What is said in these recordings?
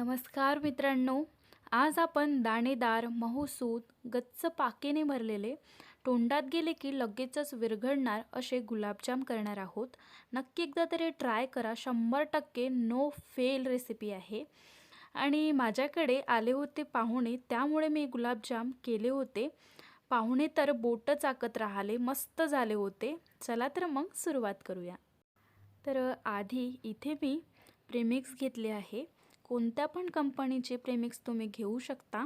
नमस्कार मित्रांनो आज आपण दाणेदार मऊसूत गच्च पाकेने भरलेले तोंडात गेले की लगेचच विरघळणार असे गुलाबजाम करणार आहोत. नक्की एकदा तरी ट्राय करा शंभर टक्के नो फेल रेसिपी आहे. आणि माझ्याकडे आले होते पाहुणे त्यामुळे मी गुलाबजाम केले होते. पाहुणे तर बोटं चाकत राहिले मस्त झाले होते. चला तर मग सुरुवात करूया. तर आधी इथे मी प्रेमिक्स घेतले आहे. कोणत्या पण कंपनीचे प्रेमिक्स तुम्ही घेऊ शकता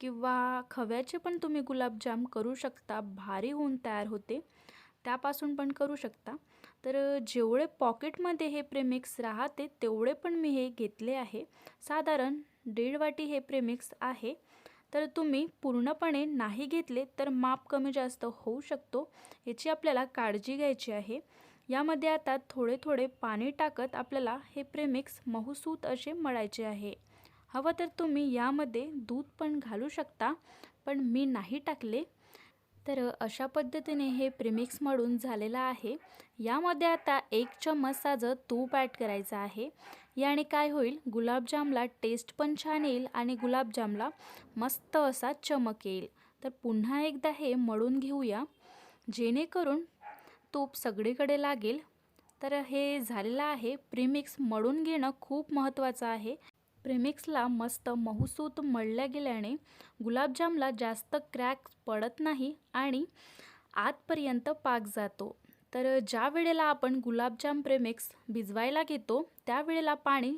किंवा खव्याचे पण तुम्ही गुलाबजाम करू शकता भारी होऊन तयार होते त्यापासून पण करू शकता. तर जेवढे पॉकेटमध्ये हे प्रेमिक्स राहते तेवढे पण मी हे घेतले आहे. साधारण दीड वाटी हे प्रेमिक्स आहे. तर तुम्ही पूर्णपणे नाही घेतले तर माप कमी जास्त होऊ शकतो. याची आपल्याला काळजी घ्यायची आहे. यामध्ये आता थोडे थोडे पाणी टाकत आपल्याला हे प्रेमिक्स महुसूत असे मळायचे आहे. हवं तर तुम्ही यामध्ये दूध पण घालू शकता पण मी नाही टाकले. तर अशा पद्धतीने हे प्रिमिक्स मळून झालेलं आहे. यामध्ये आता एक चम्मच साजं तूप ॲड करायचं आहे. याने काय होईल गुलाबजामला टेस्ट पण छान येईल आणि गुलाबजामला मस्त असा चमक येईल. तर पुन्हा एकदा हे मळून घेऊया. जेणेकरून तूप सगळीकडे लागेल. तर हे झालेलं आहे. प्रीमिक्स मळून घेणं खूप महत्त्वाचं आहे. प्रेमिक्सला मस्त मऊसूत मळल्या गेल्याने गुलाबजामला जास्त क्रॅक पडत नाही आणि आतपर्यंत पाक जातो. तर ज्या वेळेला आपण गुलाबजाम प्रेमिक्स भिजवायला घेतो त्यावेळेला पाणी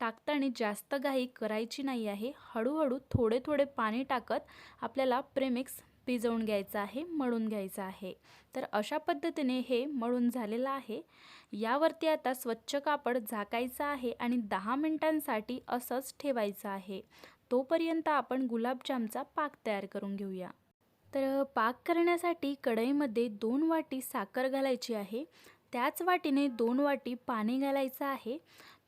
टाकताना जास्त घाई करायची नाही आहे. हळूहळू थोडे थोडे पाणी टाकत आपल्याला प्रेमिक्स भिजवून घ्यायचं आहे मळून घ्यायचं आहे. तर अशा पद्धतीने हे मळून झालेलं आहे. यावरती आता स्वच्छ कापड झाकायचं आहे आणि दहा मिनटांसाठी असंच ठेवायचं आहे. तोपर्यंत आपण गुलाबजामचा पाक तयार करून घेऊया. तर पाक करण्यासाठी कढईमध्ये दोन वाटी साखर घालायची आहे. त्याच वाटीने दोन वाटी पाणी घालायचं आहे.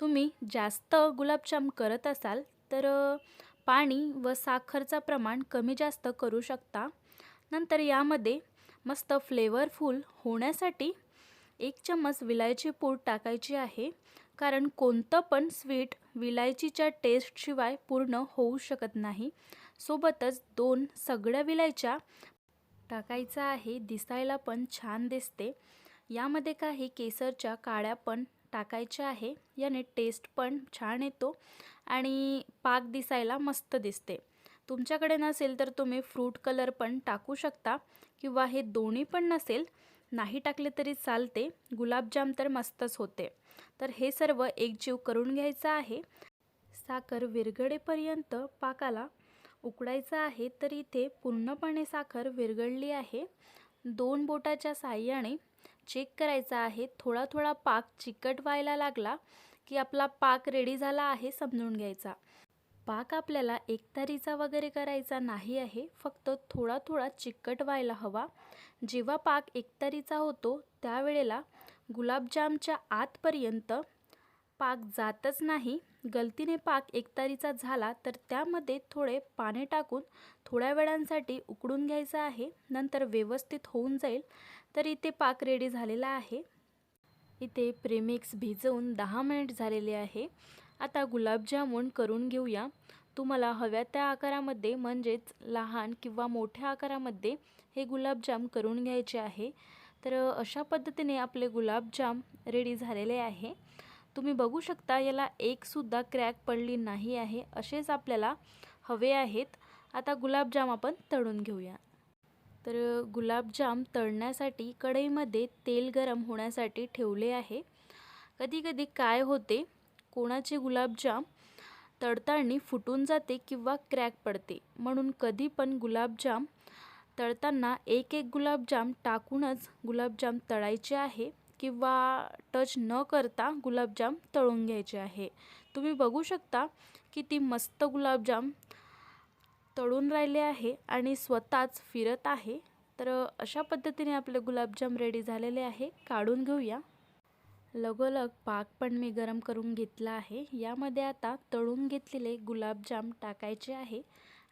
तुम्ही जास्त गुलाबजाम करत असाल तर पाणी व साखरचं प्रमाण कमी जास्त करू शकता. नंतर यामध्ये मस्त फ्लेवरफुल होण्यासाठी एक चम्मच विलायची पूड टाकायची आहे. कारण कोणतं पण स्वीट विलायचीच्या टेस्टशिवाय पूर्ण होऊ शकत नाही. सोबतच दोन सगळ्या विलायच्या टाकायचा आहे. दिसायला पण छान दिसते. यामध्ये काही केसरच्या काळ्या पण टाकायच्या आहे. याने टेस्ट पण छान येतो आणि पाक दिसायला मस्त दिसते. तुमच्याकडे नसेल तर तुम्ही फ्रूट कलर पण टाकू शकता किंवा हे दोन्ही पण नसेल नाही टाकले तरी चालते. गुलाबजाम तर मस्तच होते. तर हे सर्व एकजीव करून घ्यायचं आहे. साखर विरघळेपर्यंत पाकाला उकडायचं आहे तर इथे पूर्णपणे साखर विरघळली आहे. दोन बोटाच्या साह्याने चेक करायचा आहे. थोडा थोडा पाक चिकट व्हायला लागला की आपला पाक रेडी झाला आहे समजून घ्यायचा. पाक आपल्याला एकतारीचा वगैरे करायचा नाही आहे फक्त थोडा थोडा चिकट व्हायला हवा. जेव्हा पाक एकतारीचा होतो त्यावेळेला गुलाबजामच्या आतपर्यंत पाक जातच नाही. गलतीने पाक एकतारीचा झाला तर त्यामध्ये थोडे पाणी टाकून थोड्या वेळांसाठी उकडून घ्यायचं आहे. नंतर व्यवस्थित होऊन जाईल. तर इथे पाक रेडी झालेला आहे. इथे प्रेमिक्स भिजवून दहा मिनिट झालेले आहे. आता गुलाबजामुन करून घेऊया. तुम्हाला हव्या त्या आकारामध्ये म्हणजेच लहान किंवा मोठ्या आकारामध्ये हे गुलाबजाम करून घ्यायचे आहे. तर अशा पद्धतीने आपले गुलाबजाम रेडी झालेले आहे. तुम्ही बघू शकता याला एकसुद्धा क्रॅक पडली नाही आहे. असेच आपल्याला हवे आहेत. आता गुलाबजाम आपण तळून घेऊया. तर गुलाबजाम तळण्यासाठी कढईमध्ये तेल गरम होण्यासाठी ठेवले आहे. कधीकधी काय होते कोणाचे गुलाबजाम तळताळणी फुटून जाते किंवा क्रॅक पडते. म्हणून कधी पण गुलाबजाम तळताना एक एक गुलाबजाम टाकूनच गुलाबजाम तळायचे आहे किंवा टच न करता गुलाबजाम तळून घ्यायचे आहे. तुम्ही बघू शकता किती मस्त गुलाबजाम तळून राहिले आहे आणि स्वतःच फिरत आहे. तर अशा पद्धतीने आपले गुलाबजाम रेडी झालेले आहे. काढून घेऊया. लगोलग पाक पण मी गरम करून घेतला आहे. यामध्ये आता तळून घेतलेले गुलाबजाम टाकायचे आहे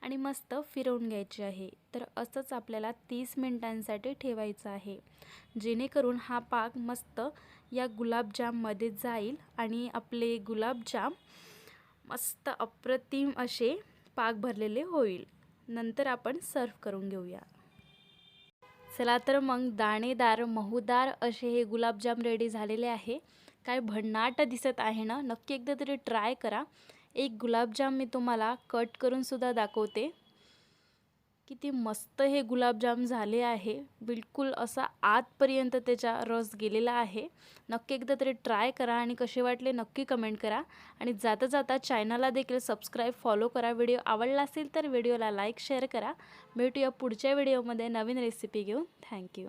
आणि मस्त फिरवून घ्यायचे आहे. तर असंच आपल्याला तीस मिनटांसाठी ठेवायचं आहे. जेणेकरून हा पाक मस्त या गुलाबजाममध्ये जाईल आणि आपले गुलाबजाम मस्त अप्रतिम असे पाक भरलेले होईल. नंतर आपण सर्व करून घेऊया. चला तर मग दाणेदार महूदार असे हे गुलाबजाम रेडी झालेले आहे. काय भन्नाट दिसत आहे ना? नक्की एकदा तरी ट्राय करा. एक गुलाबजाम मी तुम्हाला कट करून सुद्धा दाखवते. किती मस्त हे गुलाबजाम झाले आहे. बिलकुल असा आतपर्यंत त्याचा रस गेलेला आहे. नक्की एकदा तरी ट्राय करा आणि कसे वाटले नक्की कमेंट करा. आणि जाता जाता चॅनलला देखील सबस्क्राईब फॉलो करा. व्हिडिओ आवडला असेल तर व्हिडिओला लाईक शेअर करा. भेटूया पुढच्या व्हिडिओमध्ये नवीन रेसिपी घेऊन. थँक्यू.